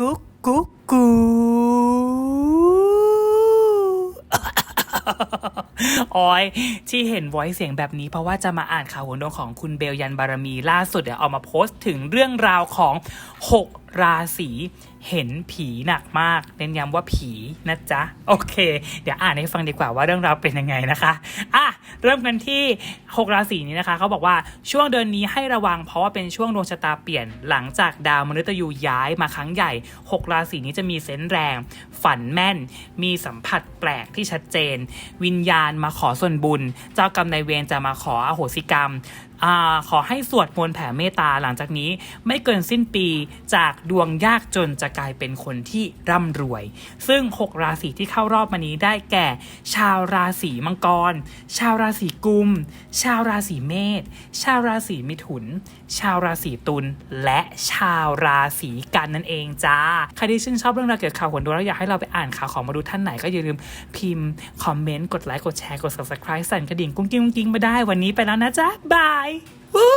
กุ๊กกุ๊กกูออยที่เห็นไว้เสียงแบบนี้เพราะว่าจะมาอ่านข่าวหัวดวงของคุณเบลยันบารมีล่าสุดเดี๋ยวเอามาโพสต์ถึงเรื่องราวของ 6 ราศี เห็นผีหนักมากเน้นย้ำว่าผีนะจ๊ะ โอเค เดี๋ยวอ่านให้ฟังดีกว่าว่าเรื่องราวเป็นยังไงนะคะอะเริ่มกันที่6ราศีนี้นะคะเขาบอกว่าช่วงเดือนนี้ให้ระวังเพราะว่าเป็นช่วงดวงชะตาเปลี่ยน หลังจากดาวมฤตยูย้ายมาครั้งใหญ่ 6 ราศีนี้จะมีเซนส์แรง ฝันแม่น มีสัมผัสแปลกที่ชัดเจน วิญญาณมาขอส่วนบุญ เจ้ากรรมนายเวรจะมาขออโหสิกรรมอาขอให้สวดมนต์แผ่เมตตาหลังจากนี้ ไม่เกินสิ้นปีจากดวงยากจนจะกลายเป็นคนที่ร่ำรวย ซึ่ง 6 ราศีที่เข้ารอบมานี้ได้แก่ ชาวราศีมังกร ชาวราศีกุม ชาวราศีเมษ ชาวราศีมิถุน ชาวราศีตุล และชาวราศีกันนั่นเองจ้า ใครที่ชื่นชอบเรื่องราวเกี่ยวกับข่าวหัวดวงแล้วอยากให้เราไปอ่านข่าวของมาดูท่านไหนก็อย่าลืมพิมพ์คอมเมนต์ กดไลค์ กดแชร์ กด subscribe สั่นกระดิ่งกุ้งกิ้งกุ้งกิ้งมาได้ วันนี้ไปแล้วนะจ๊ะ บายวู้